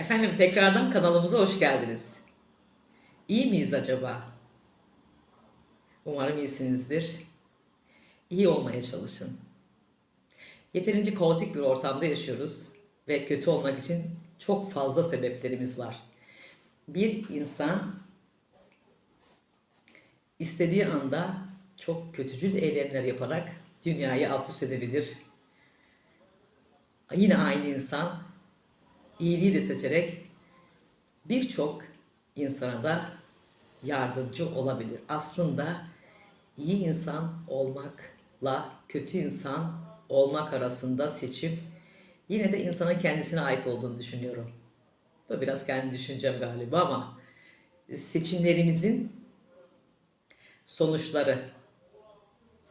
Efendim tekrardan kanalımıza hoş geldiniz. İyi miyiz acaba? Umarım iyisinizdir. İyi olmaya çalışın. Yeterince kaotik bir ortamda yaşıyoruz ve kötü olmak için çok fazla sebeplerimiz var. Bir insan istediği anda çok kötücül eylemler yaparak dünyayı alt üst edebilir. Yine aynı insan iyiliği de seçerek birçok insana da yardımcı olabilir. Aslında iyi insan olmakla kötü insan olmak arasında seçim yine de insanın kendisine ait olduğunu düşünüyorum. Bu biraz kendi düşüncem galiba ama seçimlerimizin sonuçları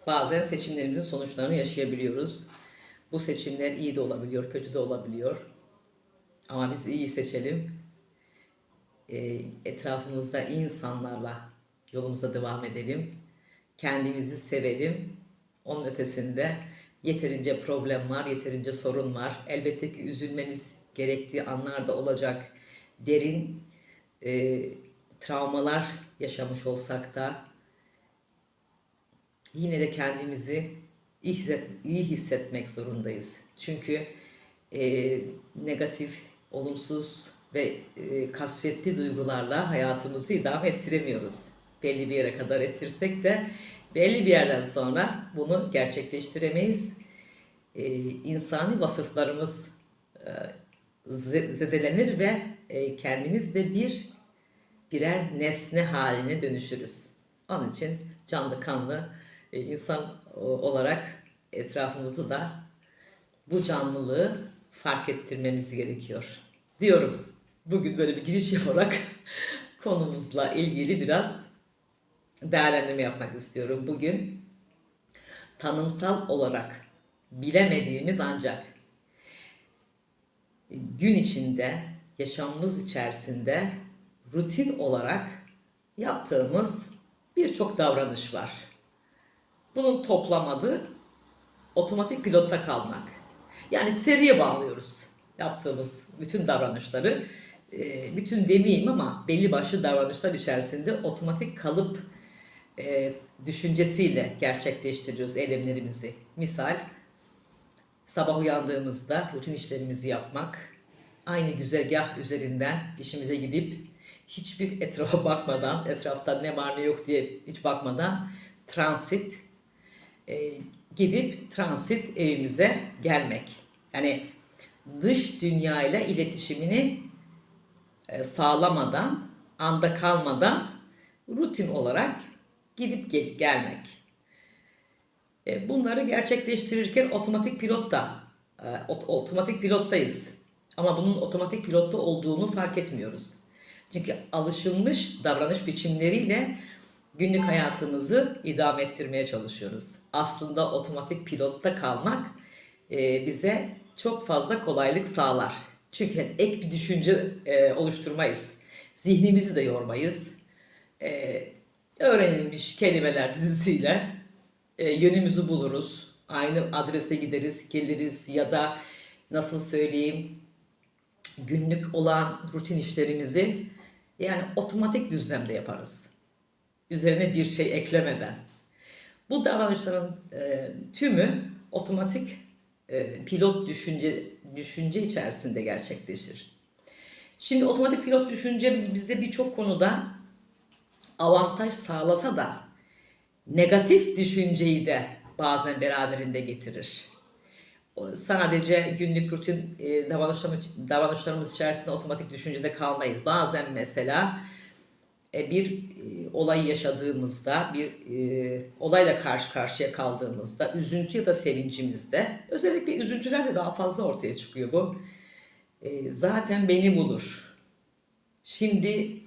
bazen seçimlerimizin sonuçlarını yaşayabiliyoruz. Bu seçimler iyi de olabiliyor, kötü de olabiliyor. Ama biz iyi seçelim. E, etrafımızda iyi insanlarla yolumuza devam edelim. Kendimizi sevelim. Onun ötesinde yeterince problem var, yeterince sorun var. Elbette ki üzülmemiz gerektiği anlar da olacak. Derin e, travmalar yaşamış olsak da yine de kendimizi iyi, hisset, iyi hissetmek zorundayız. Çünkü e, negatif, olumsuz ve e, kasvetli duygularla hayatımızı idame ettiremiyoruz. Belli bir yere kadar ettirsek de belli bir yerden sonra bunu gerçekleştiremeyiz. E, insani vasıflarımız e, zedelenir ve e, kendimiz de bir birer nesne haline dönüşürüz. Onun için canlı kanlı e, insan olarak etrafımızı da bu canlılığı fark ettirmemiz gerekiyor. Diyorum. Bugün böyle bir giriş yaparak konumuzla ilgili biraz değerlendirme yapmak istiyorum. Bugün tanımsal olarak bilemediğimiz ancak gün içinde, yaşamımız içerisinde rutin olarak yaptığımız birçok davranış var. Bunun toplamadı otomatik pilotta kalmak. Yani seriye bağlıyoruz yaptığımız bütün davranışları. E, bütün demeyeyim ama belli başlı davranışlar içerisinde otomatik kalıp e, düşüncesiyle gerçekleştiriyoruz eylemlerimizi. Misal sabah uyandığımızda rutin işlerimizi yapmak, aynı güzergah üzerinden işimize gidip hiçbir etrafa bakmadan, etrafta ne var ne yok diye hiç bakmadan transit e, gidip transit evimize gelmek. Yani dış dünyayla iletişimini e, sağlamadan, anda kalmadan rutin olarak gidip gel gelmek. E, bunları gerçekleştirirken otomatik pilotta, e, otomatik pilottayız. Ama bunun otomatik pilotta olduğunu fark etmiyoruz. Çünkü alışılmış davranış biçimleriyle günlük hayatımızı idame ettirmeye çalışıyoruz. Aslında otomatik pilotta kalmak e, bize çok fazla kolaylık sağlar. Çünkü ek bir düşünce e, oluşturmayız. Zihnimizi de yormayız. E, öğrenilmiş kelimeler dizisiyle e, yönümüzü buluruz. Aynı adrese gideriz, geliriz ya da nasıl söyleyeyim günlük olan rutin işlerimizi yani otomatik düzlemde yaparız üzerine bir şey eklemeden. Bu davranışların e, tümü otomatik e, pilot düşünce düşünce içerisinde gerçekleşir. Şimdi otomatik pilot düşünce bize birçok konuda avantaj sağlasa da negatif düşünceyi de bazen beraberinde getirir. Sadece günlük rutin e, davranışlarımız, içerisinde otomatik düşüncede kalmayız. Bazen mesela e, bir e, olayı yaşadığımızda, bir e, olayla karşı karşıya kaldığımızda, üzüntü ya da sevincimizde, özellikle üzüntülerde daha fazla ortaya çıkıyor bu. Zaten beni bulur. Şimdi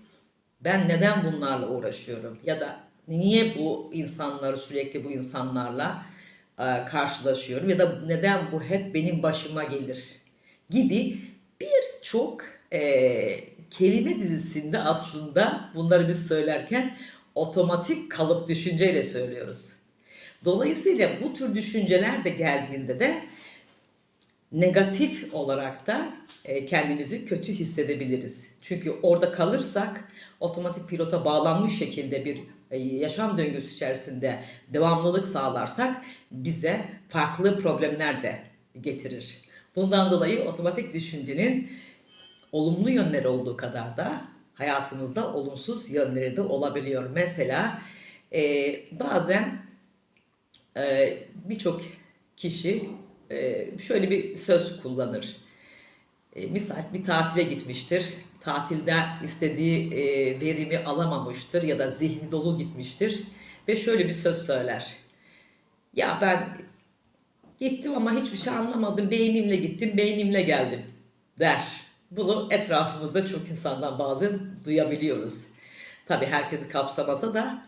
ben neden bunlarla uğraşıyorum? Ya da niye bu insanları sürekli bu insanlarla karşılaşıyorum? Ya da neden bu hep benim başıma gelir? Gibi birçok kelime dizisinde aslında bunları biz söylerken otomatik kalıp düşünceyle söylüyoruz. Dolayısıyla bu tür düşünceler de geldiğinde de negatif olarak da e, kendimizi kötü hissedebiliriz. Çünkü orada kalırsak otomatik pilota bağlanmış şekilde bir e, yaşam döngüsü içerisinde devamlılık sağlarsak bize farklı problemler de getirir. Bundan dolayı otomatik düşüncenin olumlu yönleri olduğu kadar da hayatımızda olumsuz yönleri de olabiliyor. Mesela e, bazen e, birçok kişi e, şöyle bir söz kullanır. E, misal bir tatile gitmiştir. Tatilde istediği e, verimi alamamıştır ya da zihni dolu gitmiştir ve şöyle bir söz söyler. Ya ben gittim ama hiçbir şey anlamadım. Beynimle gittim, beynimle geldim der. Bunu etrafımızda çok insandan bazen duyabiliyoruz. Tabii herkesi kapsamasa da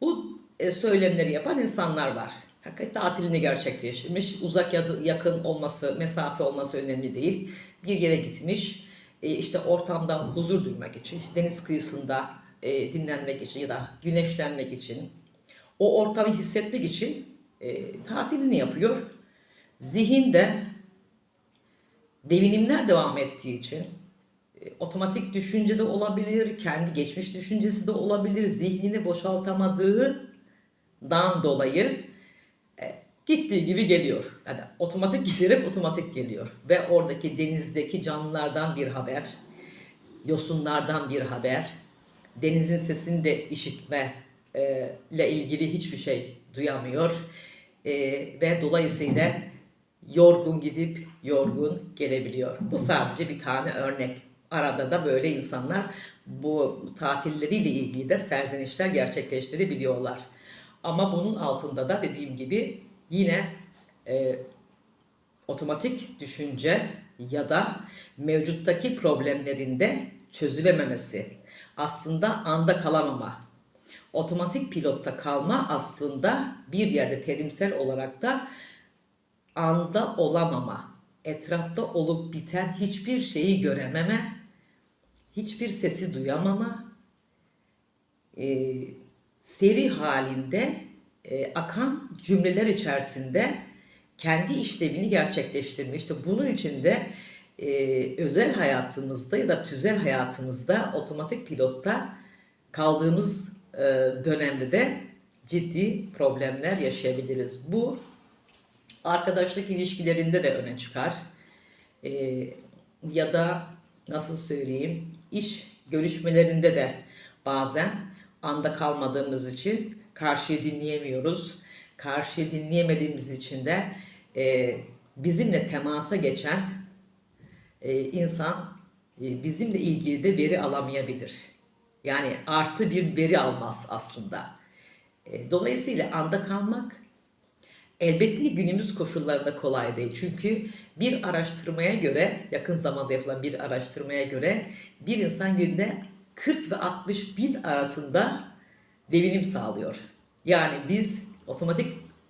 bu e, söylemleri yapan insanlar var. Hakikaten tatilini gerçekleştirmiş. Uzak ya da yakın olması, mesafe olması önemli değil. Bir yere gitmiş. E, işte ortamda huzur duymak için, deniz kıyısında e, dinlenmek için ya da güneşlenmek için, o ortamı hissetmek için tatilini yapıyor. Zihinde devinimler devam ettiği için e, otomatik düşünce de olabilir, kendi geçmiş düşüncesi de olabilir, zihnini boşaltamadığından dolayı e, gittiği gibi geliyor. Yani otomatik giderek otomatik geliyor. Ve oradaki denizdeki canlılardan bir haber, yosunlardan bir haber, denizin sesini de işitme e, ile ilgili hiçbir şey duyamıyor. Ve dolayısıyla yorgun gidip yorgun gelebiliyor. Bu sadece bir tane örnek. Arada da böyle insanlar bu tatilleriyle ilgili de serzenişler gerçekleştirebiliyorlar. Ama bunun altında da dediğim gibi yine e, otomatik düşünce ya da mevcuttaki problemlerinde çözülememesi. Aslında anda kalamama. Otomatik pilotta kalma aslında bir yerde terimsel olarak da anda olamama. Etrafta olup biten hiçbir şeyi görememe, hiçbir sesi duyamama, e, seri halinde e, akan cümleler içerisinde kendi işlevini gerçekleştirme. İşte bunun için de e, özel hayatımızda ya da tüzel hayatımızda otomatik pilotta kaldığımız e, dönemde de ciddi problemler yaşayabiliriz. Bu arkadaşlık ilişkilerinde de öne çıkar. E, ya da nasıl söyleyeyim iş görüşmelerinde de bazen anda kalmadığımız için karşıyı dinleyemiyoruz. Karşıyı dinleyemediğimiz için de e, bizimle temasa geçen e, insan e, bizimle ilgili de veri alamayabilir. Yani artı bir veri almaz aslında. E, dolayısıyla anda kalmak elbette günümüz koşullarında kolay değil. Çünkü bir araştırmaya göre, yakın zamanda yapılan bir araştırmaya göre bir insan günde 40 ve 60 bin arasında devinim sağlıyor. Yani biz otomatik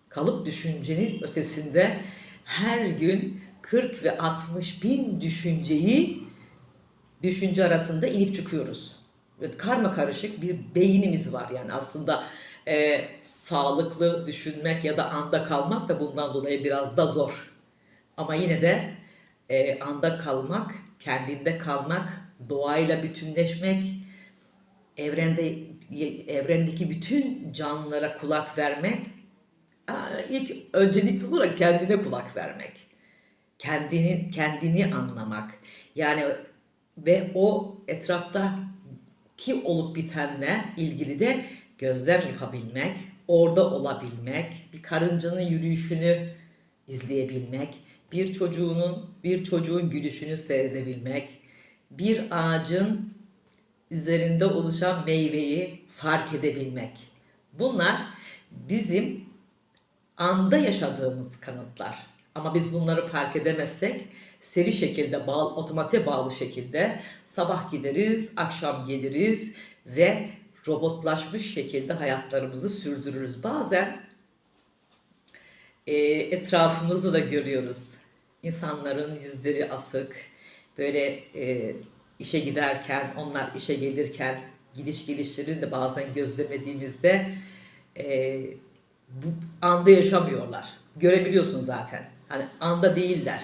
kalıp düşüncenin ötesinde her gün 40 ve 60 bin düşünceyi düşünce arasında inip çıkıyoruz. Evet, karma karışık bir beynimiz var yani aslında e, sağlıklı düşünmek ya da anda kalmak da bundan dolayı biraz da zor. Ama yine de e, anda kalmak, kendinde kalmak, doğayla bütünleşmek, evrende evrendeki bütün canlılara kulak vermek, ilk öncelikli olarak kendine kulak vermek. Kendini kendini anlamak. Yani ve o etrafta ki olup bitenle ilgili de gözlem yapabilmek, orada olabilmek, bir karıncanın yürüyüşünü izleyebilmek, bir çocuğunun bir çocuğun gülüşünü seyredebilmek, bir ağacın üzerinde oluşan meyveyi fark edebilmek. Bunlar bizim anda yaşadığımız kanıtlar. Ama biz bunları fark edemezsek seri şekilde bağlı, otomatiğe bağlı şekilde sabah gideriz, akşam geliriz ve robotlaşmış şekilde hayatlarımızı sürdürürüz. Bazen e, etrafımızı da görüyoruz. İnsanların yüzleri asık, böyle e, işe giderken, onlar işe gelirken gidiş gelişlerini de bazen gözlemediğimizde e, bu anda yaşamıyorlar. Görebiliyorsun zaten. Hani anda değiller.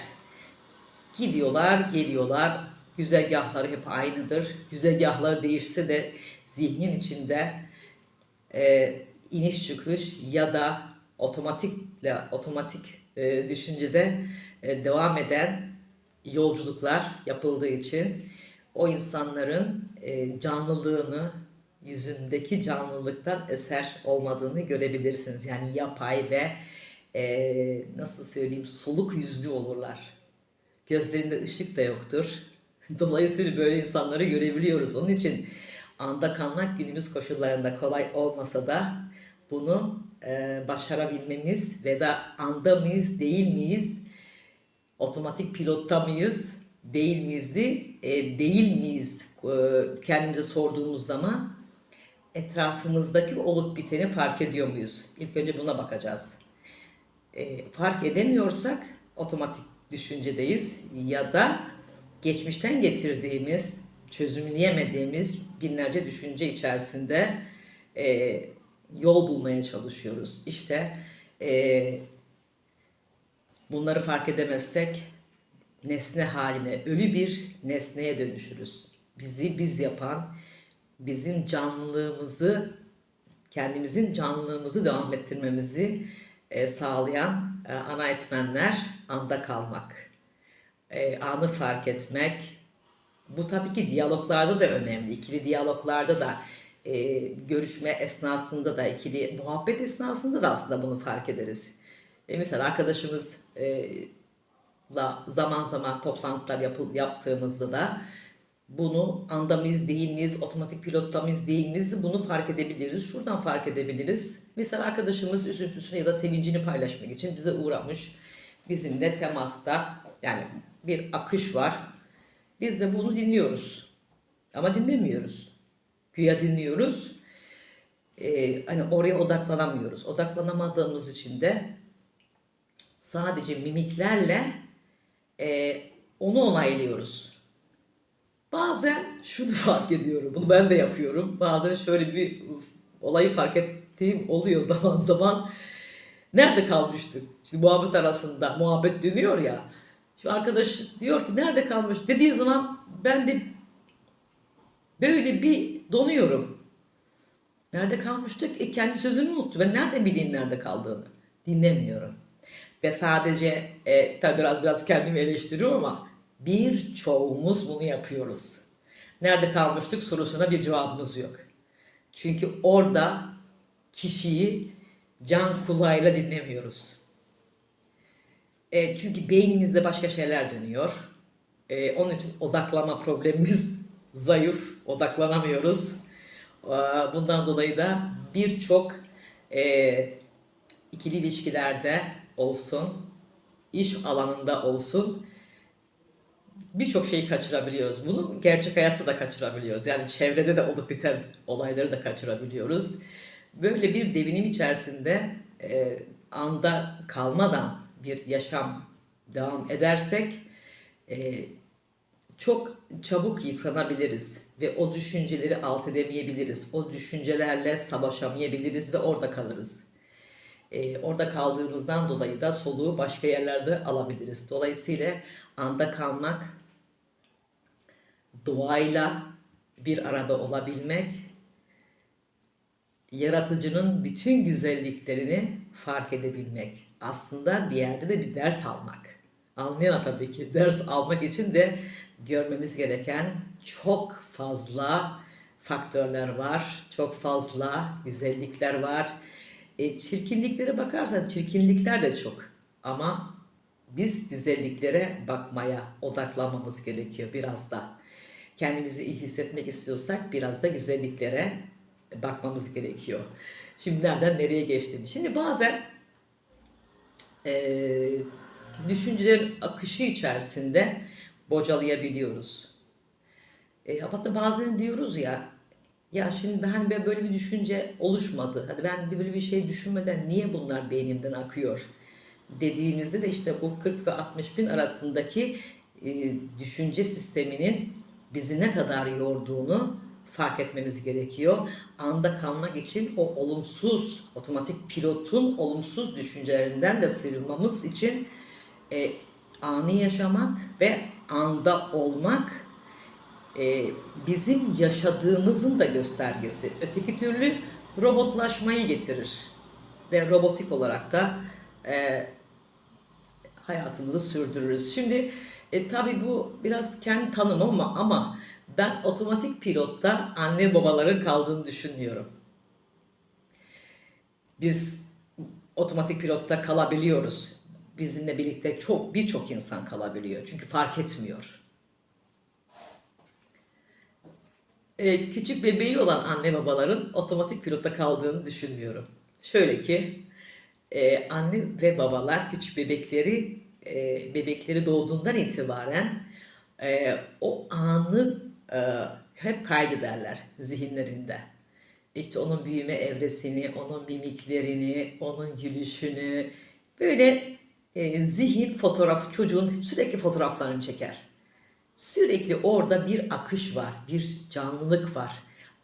Gidiyorlar, geliyorlar. Güzergahları hep aynıdır. Güzergahları değişse de zihnin içinde e, iniş çıkış ya da otomatikle otomatik e, düşüncede e, devam eden yolculuklar yapıldığı için o insanların e, canlılığını yüzündeki canlılıktan eser olmadığını görebilirsiniz. Yani yapay ve e, nasıl söyleyeyim soluk yüzlü olurlar. Gözlerinde ışık da yoktur. Dolayısıyla böyle insanları görebiliyoruz. Onun için anda kalmak günümüz koşullarında kolay olmasa da bunu e, başarabilmemiz ve da anda mıyız değil miyiz, otomatik pilotta mıyız değil miyiz, e, değil miyiz e, kendimize sorduğumuz zaman etrafımızdaki olup biteni fark ediyor muyuz? İlk önce buna bakacağız. E, fark edemiyorsak otomatik düşüncedeyiz ya da geçmişten getirdiğimiz, çözümleyemediğimiz binlerce düşünce içerisinde e, yol bulmaya çalışıyoruz. İşte e, bunları fark edemezsek nesne haline, ölü bir nesneye dönüşürüz. Bizi biz yapan, bizim canlılığımızı, kendimizin canlılığımızı devam ettirmemizi e, sağlayan e, ana etmenler anda kalmak, e, anı fark etmek. Bu tabii ki diyaloglarda da önemli. İkili diyaloglarda da e, görüşme esnasında da ikili muhabbet esnasında da aslında bunu fark ederiz. E, mesela arkadaşımız e, zaman zaman toplantılar yapıl, yaptığımızda da bunu anda mıyız değil miyiz, otomatik pilotta mıyız değil miyiz bunu fark edebiliriz. Şuradan fark edebiliriz. Mesela arkadaşımız üzüntüsünü ya da sevincini paylaşmak için bize uğramış. Bizimle temasta yani bir akış var. Biz de bunu dinliyoruz. Ama dinlemiyoruz. Güya dinliyoruz. Ee, hani oraya odaklanamıyoruz. Odaklanamadığımız için de sadece mimiklerle e, onu onaylıyoruz. Bazen şunu fark ediyorum. Bunu ben de yapıyorum. Bazen şöyle bir olayı fark ettiğim oluyor zaman zaman. Nerede kalmıştık? Şimdi muhabbet arasında muhabbet dönüyor ya. Şimdi arkadaş diyor ki nerede kalmış dediği zaman ben de böyle bir donuyorum. Nerede kalmıştık? E kendi sözünü unuttu. Ben nereden bileyim nerede kaldığını? Dinlemiyorum. Ve sadece e, tabi biraz biraz kendimi eleştiriyorum ama birçoğumuz bunu yapıyoruz. Nerede kalmıştık sorusuna bir cevabımız yok. Çünkü orada kişiyi can kulağıyla dinlemiyoruz. E, çünkü beynimizde başka şeyler dönüyor. E, onun için odaklama problemimiz zayıf, odaklanamıyoruz. E, bundan dolayı da birçok e, ikili ilişkilerde olsun, iş alanında olsun birçok şeyi kaçırabiliyoruz. Bunu gerçek hayatta da kaçırabiliyoruz. Yani çevrede de olup biten olayları da kaçırabiliyoruz. Böyle bir devinim içerisinde e, anda kalmadan bir yaşam devam edersek e, çok çabuk yıpranabiliriz ve o düşünceleri alt edemeyebiliriz. O düşüncelerle savaşamayabiliriz ve orada kalırız. E, orada kaldığımızdan dolayı da soluğu başka yerlerde alabiliriz. Dolayısıyla anda kalmak, doğayla bir arada olabilmek, yaratıcının bütün güzelliklerini fark edebilmek. Aslında bir yerde de bir ders almak. Anlayan tabii ki ders almak için de görmemiz gereken çok fazla faktörler var. Çok fazla güzellikler var. E, çirkinliklere bakarsan çirkinlikler de çok. Ama biz güzelliklere bakmaya odaklanmamız gerekiyor biraz da. Kendimizi iyi hissetmek istiyorsak biraz da güzelliklere bakmamız gerekiyor. Şimdi nereden nereye geçtim? Şimdi bazen e, düşüncelerin akışı içerisinde bocalayabiliyoruz. E, hatta bazen diyoruz ya ya şimdi ben, ben böyle bir düşünce oluşmadı. Hadi ben böyle bir şey düşünmeden niye bunlar beynimden akıyor? Dediğimizde de işte bu 40 ve 60 bin arasındaki e, düşünce sisteminin bizi ne kadar yorduğunu fark etmemiz gerekiyor. Anda kalmak için o olumsuz, otomatik pilotun olumsuz düşüncelerinden de sıyrılmamız için e, anı yaşamak ve anda olmak e, bizim yaşadığımızın da göstergesi. Öteki türlü robotlaşmayı getirir. Ve robotik olarak da e, hayatımızı sürdürürüz. Şimdi e, tabii bu biraz kendi tanımım ama, ama ben otomatik pilotta anne babaların kaldığını düşünmüyorum. Biz otomatik pilotta kalabiliyoruz. Bizimle birlikte çok birçok insan kalabiliyor. Çünkü fark etmiyor. Ee, küçük bebeği olan anne babaların otomatik pilotta kaldığını düşünmüyorum. Şöyle ki e, anne ve babalar küçük bebekleri e, bebekleri doğduğundan itibaren e, o anı hep kaydederler zihinlerinde. İşte onun büyüme evresini, onun mimiklerini, onun gülüşünü böyle e, zihin fotoğraf çocuğun sürekli fotoğraflarını çeker. Sürekli orada bir akış var, bir canlılık var,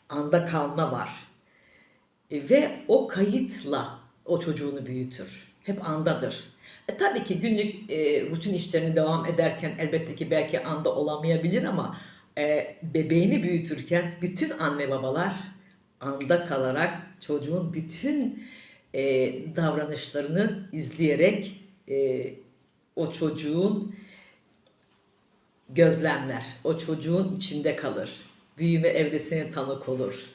anda kalma var. E, ve o kayıtla o çocuğunu büyütür. Hep andadır. E, tabii ki günlük e, rutin işlerini devam ederken elbette ki belki anda olamayabilir ama e, bebeğini büyütürken bütün anne babalar anda kalarak çocuğun bütün e, davranışlarını izleyerek e, o çocuğun gözlemler. O çocuğun içinde kalır. Büyüme evresine tanık olur.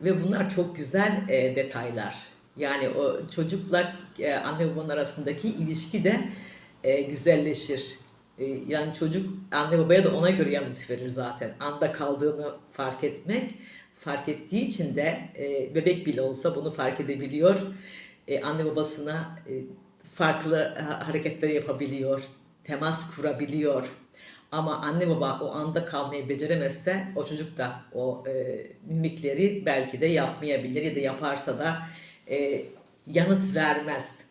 Ve bunlar çok güzel e, detaylar. Yani o çocukla e, anne babanın arasındaki ilişki de e, güzelleşir. E, yani çocuk anne babaya da ona göre yanıt verir zaten. Anda kaldığını fark etmek. Fark ettiği için de e, bebek bile olsa bunu fark edebiliyor. E, anne babasına e, farklı e, hareketler yapabiliyor. Temas kurabiliyor. Ama anne baba o anda kalmayı beceremezse o çocuk da o e, mimikleri belki de yapmayabilir ya da yaparsa da e, yanıt vermez.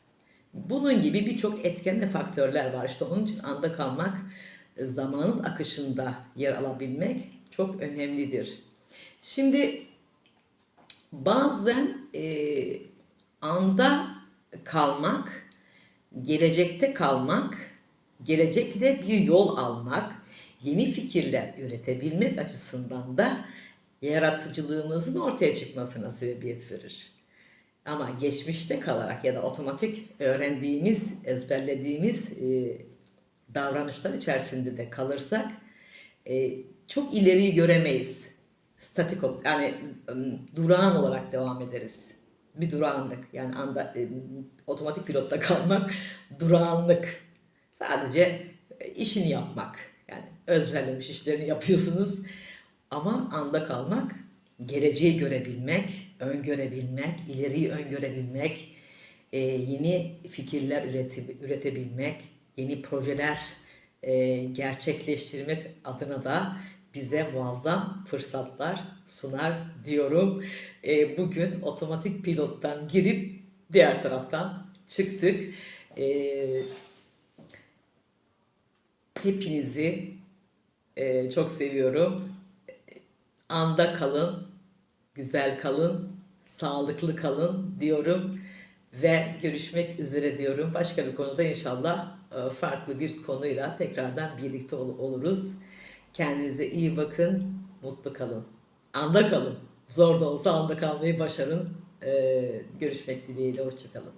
Bunun gibi birçok etken faktörler var. İşte onun için anda kalmak, e, zamanın akışında yer alabilmek çok önemlidir. Şimdi bazen e, anda kalmak, gelecekte kalmak, gelecekte bir yol almak, yeni fikirler üretebilmek açısından da yaratıcılığımızın ortaya çıkmasına sebebiyet verir. Ama geçmişte kalarak ya da otomatik öğrendiğimiz, ezberlediğimiz e, davranışlar içerisinde de kalırsak e, çok ileriyi göremeyiz. Statik yani durağan olarak devam ederiz. Bir durağanlık yani anda e, otomatik pilotta kalmak durağanlık. Sadece e, işini yapmak. Yani özverlemiş işlerini yapıyorsunuz. Ama anda kalmak, geleceği görebilmek, öngörebilmek, ileriyi öngörebilmek, e, yeni fikirler üreti, üretebilmek, yeni projeler e, gerçekleştirmek adına da bize muazzam fırsatlar sunar diyorum. E, bugün otomatik pilottan girip diğer taraftan çıktık. E, hepinizi e, çok seviyorum. Anda kalın, güzel kalın, sağlıklı kalın diyorum ve görüşmek üzere diyorum. Başka bir konuda inşallah e, farklı bir konuyla tekrardan birlikte ol- oluruz. Kendinize iyi bakın, mutlu kalın. Anda kalın. Zor da olsa anda kalmayı başarın. E, görüşmek dileğiyle, hoşçakalın.